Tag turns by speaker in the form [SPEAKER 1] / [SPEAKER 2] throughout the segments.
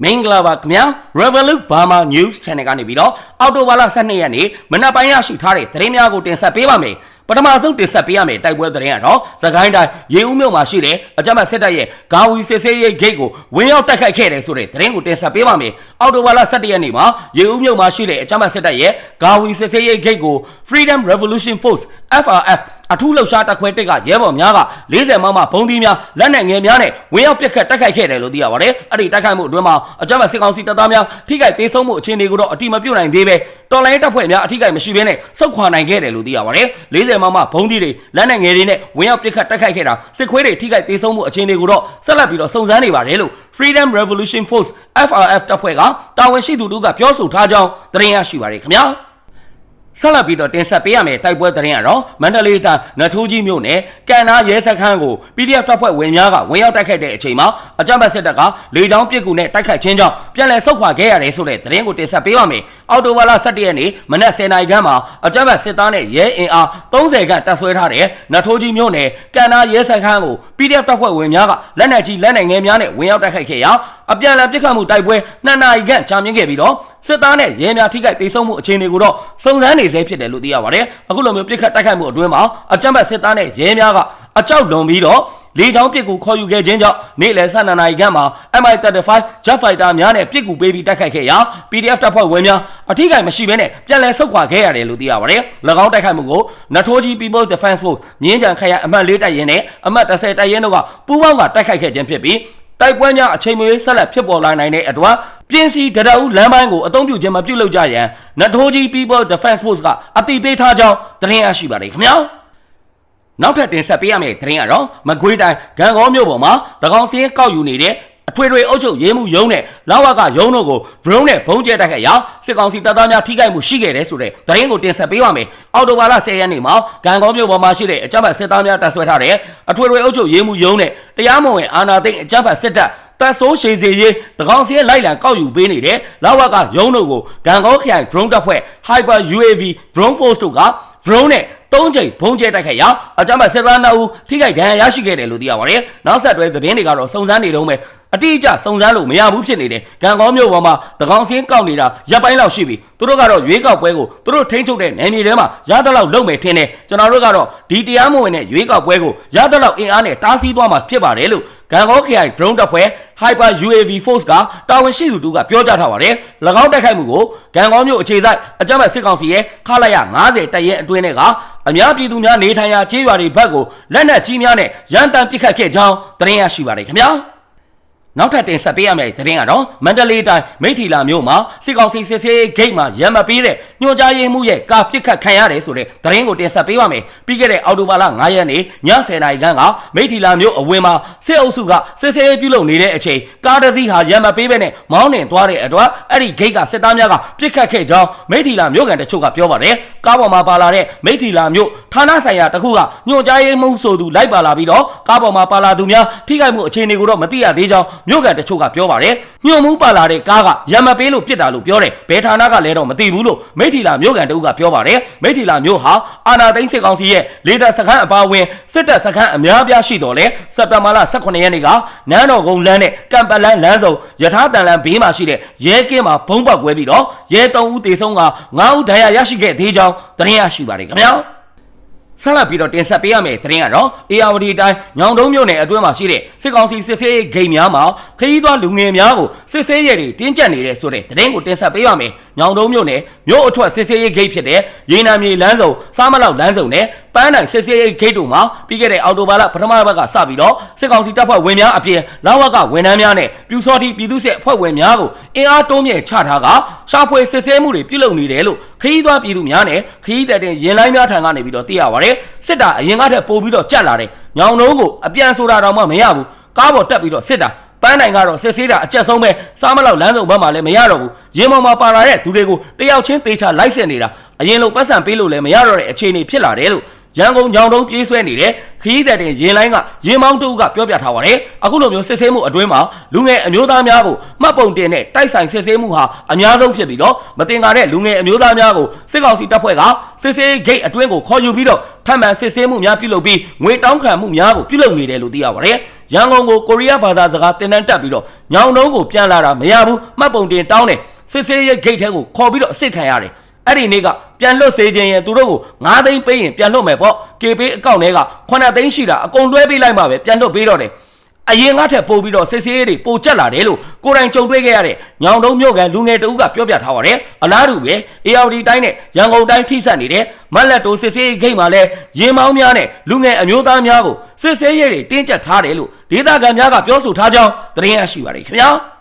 [SPEAKER 1] မင်္ဂလာပါခင်ဗျာ Revolut Burma News Channel ကနေပြီးတော့အော်တိုဘာလ12ရက်နေ့မနက်ပိုင်းရရှိထားတဲ့သတင်းများကိုတင်ဆက်ပေးပါမယ်ပထမဆုံးတင်ဆက်ပေးရမယ်တိုက်ပွဲသတင်းကတော့သခိုင်းတိုင်းရေဦးမြို့မှာရှိတဲ့အကြမ်းဖက်စစ်တပ်ရဲ့ဂါဝီစစ်ဆေးရေးဂိတ်ကိုဝင်ရောက်တိုက်ခိုက်ခဲ့တယ်ဆိုတဲ့သတင်းကိုတင်ဆက်ပေးပါမယ် အော်တိုဘာလ17ရက်နေ့မှာရေဦးမြို့မှာရှိတဲ့အကြမ်းဖက်စစ်တပ်ရဲ့ဂါဝီစစ်ဆေးရေးဂိတ်ကို Freedom Revolution Force FRF အထူးလှုပ်ရှားတပ်ခွဲတစ်ကရဲဘော်များက40မမဘုံသီးများလက်နက်ငယ်များနဲ့ဝင်ရောက်ပစ်ခတ်တိုက်ခိုက်ခဲ့တယ်လို့သိရပါတယ်။အဲ့ဒီတိုက်ခိုက်မှုအတွင်းမှာအကြမ်းဖက်စစ်ကောင်စီတပ်သားများထိခိုက်ဒေဆုံးမှုအခြေအနေကိုတော့အတိမပြုတ်နိုင်သေးပဲတော်လိုင်းတပ်ဖွဲ့များအထိခိုက်မရှိဘဲနဲ့စုခွာနိုင်ခဲ့တယ်လို့သိရပါတယ်။40မမဘုံသီးတွေလက်နက်ငယ်တွေနဲ့ဝင်ရောက်ပစ်ခတ်တိုက်ခိုက်ခဲ့တာစစ်ခွေးတွေထိခိုက်ဒေဆုံးမှုအခြေအနေကိုတော့ဆက်လက်ပြီးတော့စုံစမ်းနေပါတယ်လို့ Freedom Revolution Force FRF တပ်ဖွဲ့ကတာဝန်ရှိသူတို့ကပြောဆိုထားကြောင်းသတင်းရရှိပါတယ်ခင်ဗျာ။ဆက်လက်ပြီးတော့တင်ဆက်ပေးရမယ်တိုက်ပွဲသတင်းကတော့မန္တလေးတိုင်းနထိုးကြီးမြို့နယ်ကန်နာရဲစခန်းကို PDF တပ်ဖွဲ့ဝင်များကဝင်ရောက်တိုက်ခိုက်တဲ့အချိန်မှာအကြမ်းဖက်စစ်တပ်ကလေကြောင်းပစ်ကူနဲ့တိုက်ခိုက်ခြင်းကြောင့်ပြန်လည်ဆုတ်ခွာခဲ့ရတယ်ဆိုတဲ့သတင်းကိုတင်ဆက်ပေးပါမယ်။ အော်တိုဘာလ17ရက်နေ့မနက်10:00နာရီခန့်မှာအကြမ်းဖက်စစ်သားနဲ့ရဲအင်အား30ခန့်တပ်ဆွဲထားတဲ့နထိုးကြီးမြို့နယ်ကန်နာရဲစခန်းကို PDF တပ်ဖွဲ့ဝင်များကလက်နက်ကြီးလက်နက်ငယ်များနဲ့ဝင်ရောက်တိုက်ခိုက်ခဲ့ရာအပြန်အလှန်ပစ်ခတ်မှုတိုက်ပွဲနှစ်နာရီခန့်ကြာမြင့်ခဲ့ပြီးတော့စစ်သားနဲ့ရဲများထိခိုက်ဒေဆုံးမှုအခြေအနေကိုတော့စုံစမ်းနေဆဲဖြစ်တယ်လို့သိရပါတယ်။အခုလိုမျိုးပစ်ခတ်တိုက်ခိုက်မှုအတွင်းမှာအကြမ်းဖက်စစ်သားနဲ့ရဲများကအကြောက်လွန်ပြီးတော့ လေချောင်းပစ်ကူခေါ်ယူခဲ့ခြင်းကြောင့်နေ့လယ်12နာရီခန့်မှာ MI35 Jet Fighter များနဲ့ပစ်ကူပေးပြီးတိုက်ခိုက်ခဲ့ရာ PDF တပ်ဖွဲ့ဝင်များအထိကိမရှိဘဲနဲ့ပြန်လည်ဆုတ်ခွာခဲ့ရတယ်လို့သိရပါတယ်။၎င်းတိုက်ခိုက်မှုကိုနထိုးကြီး People Defense Force မြင်းကြံခရိုင်အမှတ်၄တပ်ရင်းနဲ့အမှတ်30တပ်ရင်းတို့ကပူးပေါင်းကတိုက်ခိုက်ခဲ့ခြင်းဖြစ်ပြီးတိုက်ပွဲများအချိန်မရွေးဆက်လက်ဖြစ်ပေါ်လာနိုင်တဲ့အတွက်ပြင်းစီတရအူလမ်းပိုင်းကိုအုံပြုခြင်းမပြုလုပ်ကြရန်နထိုးကြီး People Defense Force ကအတိပေးထားကြောင်းသတင်းရရှိပါတယ်ခင်ဗျာ နောက်ထပ်တင်ဆက်ပေးရမယ့်သတင်းကတော့မကွေးတိုင်းဂံကောမြို့ပေါ်မှာတကောင်စင်းကောက်ယူနေတဲ့အထွေထွေအုပ်ချုပ်ရေးမှုရုံးနဲ့လောက်ဝကရုံးတို့ကို drone နဲ့ဘုံကျဲတိုက်ခိုက်ရာစစ်ကောင်စီတပ်သားများထိခိုက်မှုရှိခဲ့တယ်ဆိုတဲ့သတင်းကိုတင်ဆက်ပေးပါမယ်။အော်တိုဘာလ10ရက်နေ့မှာဂံကောမြို့ပေါ်မှာရှိတဲ့အကြမ်းဖက်စစ်သားများတပ်ဆွဲထားတဲ့အထွေထွေအုပ်ချုပ်ရေးမှုရုံးနဲ့တရားမဝင်အာဏာသိမ်းအကြမ်းဖက်စစ်တပ်တပ်ဆိုးရှိစေရေးတကောင်စီရဲ့လိုက်လံကောက်ယူပေးနေတဲ့လောက်ဝကရုံးတို့ကိုဂံကောခရိုင် drone တပ်ဖွဲ့ Hyper UAV drone force တို့က drone နဲ့ သုံးချိန်ဘုံကျဲတိုက်ခိုက်ရာအကြမ်းဖက်စစ်သား2ဦးထိခိုက်ဒဏ်ရာရရှိခဲ့တယ်လို့သိရပါတယ်။နောက်ဆက်တွဲသတင်းတွေကတော့စုံစမ်းနေတော့မယ်အတိအကျစုံစမ်းလို့မရဘူးဖြစ်နေတယ်။ကံကောင်းမြို့ပေါ်မှာတကောင်စင်းကောက်နေတာရပ်ပိုင်းလောက်ရှိပြီ။သူတို့ကတော့ရွေးကောက်ပွဲကိုသူတို့ထိန်းချုပ်တဲ့နယ်မြေထဲမှာရတဲ့လောက်လုပ်မယ်ထင်တယ်။ကျွန်တော်တို့ကတော့ဒီတရားမဝင်တဲ့ရွေးကောက်ပွဲကိုရတဲ့လောက်အင်အားနဲ့တားဆီးသွားမှာဖြစ်ပါတယ်လို့ကံကောခရိုင် drone တပ်ဖွဲ့ Hyper UAV Force ကတာဝန်ရှိသူတို့ကပြောကြားထားပါတယ်။၎င်းတိုက်ခိုက်မှုကိုကံကောင်းမြို့အခြေစိုက်အကြမ်းဖက်စစ်ကောင်စီရဲ့ခလာရ90တပ်ရဲအတွင်းထဲက အများပြည်သူများနေထိုင်ရာကျေးရွာတွေဘက်ကိုလက်နက်ကြီးများနဲ့ရန်တမ်းပစ်ခတ်ခဲ့ကြောင်းသတင်းရရှိပါတယ်ခင်ဗျာ။ နောက်ထပ်တင်ဆက်ပေးရမယ့်သတင်းကတော့မန္တလေးတိုင်းမိထီလာမြို့မှာစစ်ကောင်စီစစ်ဆေးဂိတ်မှာရံမပေးတဲ့ညှို့ကြားရေးမှုရဲ့ကာပစ်ခတ်ခံရတယ်ဆိုတဲ့သတင်းကိုတင်ဆက်ပေးပါမယ်။ပြီးခဲ့တဲ့အောက်တိုဘာလ9ရက်နေ့ည10:00နာရီခန့်ကမိထီလာမြို့အဝင်းမှာစစ်အုပ်စုကစစ်ဆေးပြုလုပ်နေတဲ့အချိန်ကားတစ်စီးဟာရံမပေးဘဲနဲ့မောင်းနှင်သွားတဲ့အတွက်အဲ့ဒီဂိတ်ကစစ်သားများကပစ်ခတ်ခဲ့ကြောင်းမိထီလာမြို့ကန်တချို့ကပြောပါတယ်။ကားပေါ်မှာပါလာတဲ့မိထီလာမြို့ဌာနဆိုင်ရာတစ်ခုကညှို့ကြားရေးမှုဆိုသူလိုက်ပါလာပြီးတော့ကားပေါ်မှာပါလာသူများထိခိုက်မှုအခြေအနေကိုတော့မသိရသေးကြောင်းမြို့ကန်တချို့ကပြောပါတယ်ညွန့်မှုပါလာတဲ့ကားကရံမပေးလို့ပြစ်တာလို့ပြောတယ်ဘယ်ဌာနကလဲတော့မသိဘူးလို့မိထီလာမြို့ကန်တဦးကပြောပါတယ်မိထီလာမြို့ဟာအာနာသိန်းစစ်ကောင်စီရဲ့လေတပ်စခန်းအပါအဝင်စစ်တပ်စခန်းအများပြားရှိတော်လဲစက်တဘာလ18ရက်နေ့ကနန်းတော်ကုန်းလမ်းနဲ့ကံပလန်းလမ်းစုံယထာတန်လန်းဘေးမှာရှိတဲ့ရဲကင်းမှာဘုံပေါက်ကွဲပြီးတော့ရဲ3ဦးတေဆုံးက9ဦးဒဏ်ရာရရှိခဲ့သေးကြောင်းသတင်းရရှိပါတယ်ခင်ဗျာ ဆက်လက်ပြီးတော့တင်ဆက်ပေးရမယ့်သတင်းကတော့ ARD တိုင်းညောင်တုံးမြို့နယ်အတွင်းမှာရှိတဲ့စစ်ကောင်စီစစ်ဆေးရေးဂိတ်များမှာခရီးသွားလူငယ်များကိုစစ်ဆေးရေးတွေတင်းကျပ်နေတဲ့ဆိုတဲ့သတင်းကိုတင်ဆက်ပေးပါမယ်။ ညောင်တုံးမြို့နယ်မြို့အထွက်စစ်ဆေးရေးဂိတ်ဖြစ်တဲ့ရေနံမြေလမ်းစုံစားမလောက်လမ်းစုံနဲ့ပန်းတိုင်စစ်ဆေးရေးဂိတ်တို့မှာပြီးခဲ့တဲ့အော်တိုဘာလပထမဘက်ကစပြီးတော့စစ်ကောင်စီတပ်ဖွဲ့ဝင်များအပြင်လောက်ဝကဝန်ထမ်းများနဲ့ပြူစောတိပြည်သူ့စစ်အဖွဲ့ဝင်များကိုအင်အားတိုးမြင့်ချထားကရှာဖွေစစ်ဆေးမှုတွေပြုလုပ်နေတယ်လို့ခရီးသွားပြည်သူများနဲ့ခရီးသည်တင်ရင်လိုင်းများထံကနေပြီးတော့သိရပါတယ်စစ်တာအရင်ကထက်ပိုပြီးတော့ကြက်လာတယ်ညောင်တုံးကိုအပြန်ဆိုတာတော့မှမရဘူးကားပေါ်တက်ပြီးတော့စစ်တာ ပန်းနိုင်ကတော့စစ်ဆေးတာအကျက်ဆုံးပဲစားမလောက်လမ်းစုံဘက်မှာလည်းမရတော့ဘူးရင်မောင်မှာပါလာတဲ့သူတွေကိုတယောက်ချင်းသေးချလိုက်စစ်နေတာအရင်လိုပတ်စံပေးလို့လည်းမရတော့တဲ့အခြေအနေဖြစ်လာတယ်လို့ရန်ကုန်ညောင်တုံးပြေးဆွဲနေတဲ့ခရီးသည်တင်ရင်လိုင်းကရင်မောင်းတူကပြောပြထားပါတယ်အခုလိုမျိုးစစ်ဆေးမှုအတွင်းမှာလူငယ်အမျိုးသားများကိုမှတ်ပုံတင်တဲ့တိုက်ဆိုင်စစ်ဆေးမှုဟာအများဆုံးဖြစ်ပြီးတော့မတင်ကားတဲ့လူငယ်အမျိုးသားများကိုစစ်ကောင်စီတပ်ဖွဲ့ကစစ်ဆေးဂိတ်အတွင်းကိုခေါ်ယူပြီးတော့ထပ်မံစစ်ဆေးမှုများပြုလုပ်ပြီးငွေတောင်းခံမှုများကိုပြုလုပ်နေတယ်လို့သိရပါတယ် ရန်ကုန်ကိုကိုရီးယားဘာသာစကားသင်တန်းတက်ပြီးတော့ညောင်တုံးကိုပြန်လာတာမရဘူးမှတ်ပုံတင်တောင်းတယ်စစ်စေးရဲ့ဂိတ်ထဲကိုခေါ်ပြီးတော့အစ်စ်ခံရတယ်အဲ့ဒီနေ့ကပြန်လွတ်စေခြင်းရင်သူတို့ကို9သိန်းပေးရင်ပြန်လွတ်မယ်ပေါ့ KP အကောင့်ထဲက9သိန်းရှိတာအကုန်လွှဲပေးလိုက်မှပဲပြန်လွတ်ပေးတော့တယ် အရင်ကထက်ပို့ပြီးတော့စစ်စေးတွေပိုကျက်လာတယ်လို့ကိုယ်တိုင်ကြုံတွေ့ခဲ့ရတဲ့ညောင်တုံးမြို့ကန်လူငယ်တဦးကပြောပြထားပါတယ်အလားတူပဲ ARD တိုင်းနဲ့ရန်ကုန်တိုင်းထိစပ်နေတဲ့မက်လက်တိုစစ်စေးဂိတ်မှာလဲရင်မောင်းများနဲ့လူငယ်အမျိုးသားများကိုစစ်စေးရဲတွေတင်းကျပ်ထားတယ်လို့ဒေသခံများကပြောဆိုထားကြောင်းသတင်းရရှိပါတယ်ခင်ဗျာ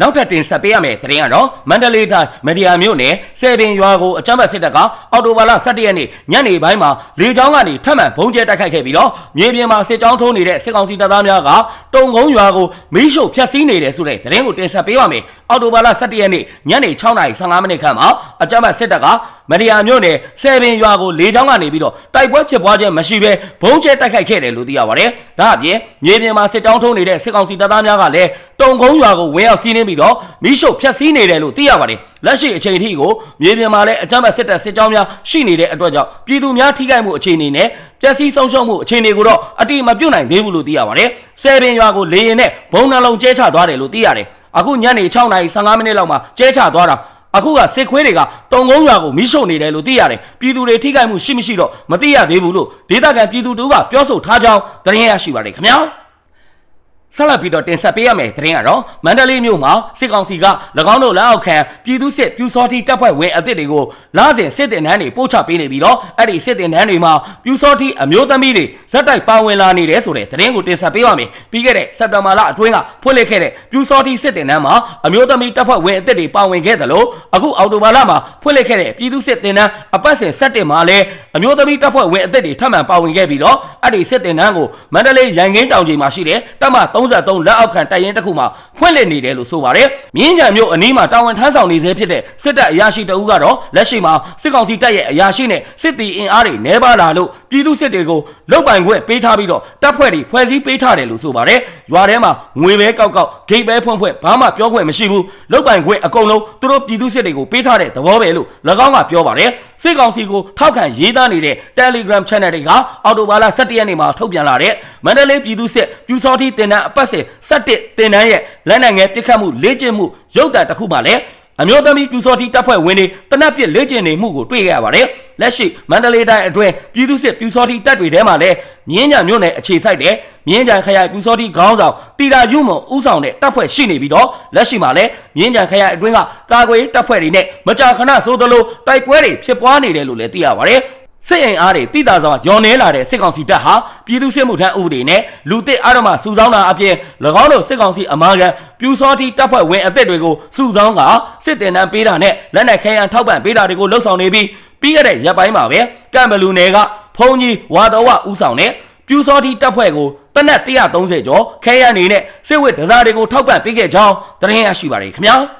[SPEAKER 1] နောက်ထပ်တင်ဆက်ပေးရမယ့်သတင်းကတော့မန္တလေးတိုင်းမဒီယာမြို့နယ်ဆယ်ပင်ရွာကိုအကြမ်းဖက်စစ်တပ်ကအော်တိုဘာလ17ရက်နေ့ညနေပိုင်းမှာလေကြောင်းကနေထပ်မံဘုံကျဲတိုက်ခိုက်ခဲ့ပြီးတော့မြေပြင်မှာစစ်ကြောင်းထိုးနေတဲ့စစ်ကောင်စီတပ်သားများကတုံကုန်းရွာကိုမီးရှို့ဖျက်ဆီးနေတယ်ဆိုတဲ့သတင်းကိုတင်ဆက်ပေးပါမယ်အော်တိုဘာလ17ရက်နေ့ညနေ6:15မိနစ်ခန့်မှာအကြမ်းဖက်စစ်တပ်ကမဒီယာမြို့နယ်ဆယ်ပင်ရွာကိုလေကြောင်းကနေပြီးတော့တိုက်ပွဲဖြစ်ပွားခြင်းမရှိဘဲဘုံကျဲတိုက်ခိုက်ခဲ့တယ်လို့သိရပါတယ်ဒါအပြင်မြေပြင်မှာစစ်ကြောင်းထိုးနေတဲ့စစ်ကောင်စီတပ်သားများကလည်း တုံကုန်းရွာကိုဝင်ရောက်စီးနင်းပြီးတော့မီးရှို့ဖျက်ဆီးနေတယ်လို့သိရပါတယ်လက်ရှိအချိန်ထိကိုမြေပြင်မှာလည်းအကြမ်းဖက်စစ်တပ်စစ်ကြောင်းများရှိနေတဲ့အတွက်ကြောင့်ပြည်သူများထိခိုက်မှုအခြေအနေနဲ့ပျက်စီးဆုံးရှုံးမှုအခြေအနေကိုတော့အတိမပြုတ်နိုင်သေးဘူးလို့သိရပါတယ်ဆယ်ပင်ရွာကိုလေရင်နဲ့ဘုံနှလုံးကျဲချသွားတယ်လို့သိရတယ်အခုညနေ6:15မိနစ်လောက်မှာကျဲချသွားတာအခုကစစ်ခွေးတွေကတုံကုန်းရွာကိုမိရှုံနေတယ်လို့သိရတယ်ပြည်သူတွေထိခိုက်မှုရှိမရှိတော့မသိရသေးဘူးလို့ဒေသခံပြည်သူတို့ကပြောဆိုထားကြောင်းသတင်းရရှိပါတယ်ခင်ဗျာ ဆက်လက်ပြီးတော့တင်ဆက်ပေးရမယ့်သတင်းကတော့မန္တလေးမြို့မှာစစ်ကောင်စီက၎င်းတို့လက်အောက်ခံပြည်သူစစ်ပြူစောတိတပ်ဖွဲ့ဝင်အသစ်တွေကိုလာစဉ်စစ်တင်နှန်းတွေပို့ချပေးနေပြီးတော့အဲ့ဒီစစ်တင်နှန်းတွေမှာပြူစောတိအမျိုးသမီးတွေဇက်တိုက်ပါဝင်လာနေတယ်ဆိုတဲ့သတင်းကိုတင်ဆက်ပေးပါမယ်ပြီးခဲ့တဲ့စက်တဘာလအတွင်းကဖွင့်လှစ်ခဲ့တဲ့ပြူစောတိစစ်တင်နှန်းမှာအမျိုးသမီးတပ်ဖွဲ့ဝင်အသစ်တွေပါဝင်ခဲ့သလိုအခုအော်တိုဘာလမှာဖွင့်လှစ်ခဲ့တဲ့ပြည်သူစစ်တင်နှန်းအပတ်စဉ်ဆက်တင်မှာလည်းအမျိုးသမီးတပ်ဖွဲ့ဝင်အသစ်တွေထပ်မံပါဝင်ခဲ့ပြီးတော့အဲ့ဒီစစ်တင်နှန်းကိုမန္တလေးရန်ကင်းတောင်ချိန်မှာရှိတဲ့တပ်မ33လက်အောက်ခံတပ်ရင်းတစ်ခုမှာဖွင့်လှစ်နေတယ်လို့ဆိုပါတယ်။မြင်းကြံမြို့အနီးမှာတာဝန်ထမ်းဆောင်နေသေးဖြစ်တဲ့စစ်တပ်အရာရှိတအူးကတော့လက်ရှိမှာစစ်ကောင်စီတပ်ရဲ့အရာရှိနဲ့စစ်တီအင်အားတွေနှဲပါလာလို့ပြည်သူစစ်တွေကိုလုတ်ပိုင်ခွင့်ပေးထားပြီးတော့တပ်ဖွဲ့တွေဖွဲ့စည်းပေးထားတယ်လို့ဆိုပါတယ်။ရွာထဲမှာငွေပဲကောက်ကောက် ဂိတ်ပဲဖွင့်ဖွင့်ဘာမှပြောခွင့်မရှိဘူး။လုတ်ပိုင်ခွင့်အကုန်လုံးသူတို့ပြည်သူစစ်တွေကိုပေးထားတဲ့သဘောပဲလို့၎င်းကပြောပါတယ်။စစ်ကောင်စီကိုထောက်ခံရေးသားနေတဲ့ Telegram Channel တွေကအော်တိုဘာလ17ရက်နေ့မှာထုတ်ပြန်လာတဲ့မန္တလေးပြည်သူစစ်ပြူစောတိတင်တန်းအပတ်စဉ်17တင်တန်းရဲ့လက်နက်ငယ်ပစ်ခတ်မှုလေ့ကျင့်မှုရုပ်သံတစ်ခုမှလည်း အမျိုးသမီးပြူစောတိတပ်ဖွဲ့ဝင်တွေတနက်ပြစ်လေ့ကျင့်နေမှုကိုတွေ့ခဲ့ရပါတယ်။လက်ရှိမန္တလေးတိုင်းအတွင်းပြည်သူစစ်ပြူစောတိတပ်တွေထဲမှာလည်းမြင်းကြံမြို့နယ်အခြေစိုက်တဲ့မြင်းကြံခရိုင်ပြူစောတိခေါင်းဆောင်တီတာယုံမုံဦးဆောင်တဲ့တပ်ဖွဲ့ရှိနေပြီးတော့လက်ရှိမှာလည်းမြင်းကြံခရိုင်အတွင်းကကာကွယ်ရေးတပ်ဖွဲ့တွေနဲ့မကြာခဏဆိုသလိုတိုက်ပွဲတွေဖြစ်ပွားနေတယ်လို့လည်းသိရပါတယ်။ စစ်အိမ်အားတွေတိတာဆောင်ရော်နေလာတဲ့စစ်ကောင်စီတပ်ဟာပြည်သူစစ်မှုထမ်းဥပဒေနဲ့လူတစ်အာရမစုဆောင်းတာအပြင်၎င်းတို့စစ်ကောင်စီအမာခံပြူစောတိတပ်ဖွဲ့ဝင်အသစ်တွေကိုစုဆောင်းကစစ်တင်တန်းပေးတာနဲ့လက်နက်ခဲယံထောက်ပံ့ပေးတာတွေကိုလှုပ်ဆောင်နေပြီးပြီးခဲ့တဲ့ရက်ပိုင်းမှာပဲကံဘလူနယ်ကဖုန်ကြီးဝါတော်ဝဦးဆောင်တဲ့ပြူစောတိတပ်ဖွဲ့ကိုတနက်130ကျော်ခဲယံနေနဲ့စစ်ဝစ်ဒဇာတွေကိုထောက်ပံ့ပေးခဲ့ကြောင်းသတင်းရရှိပါတယ်ခင်ဗျာ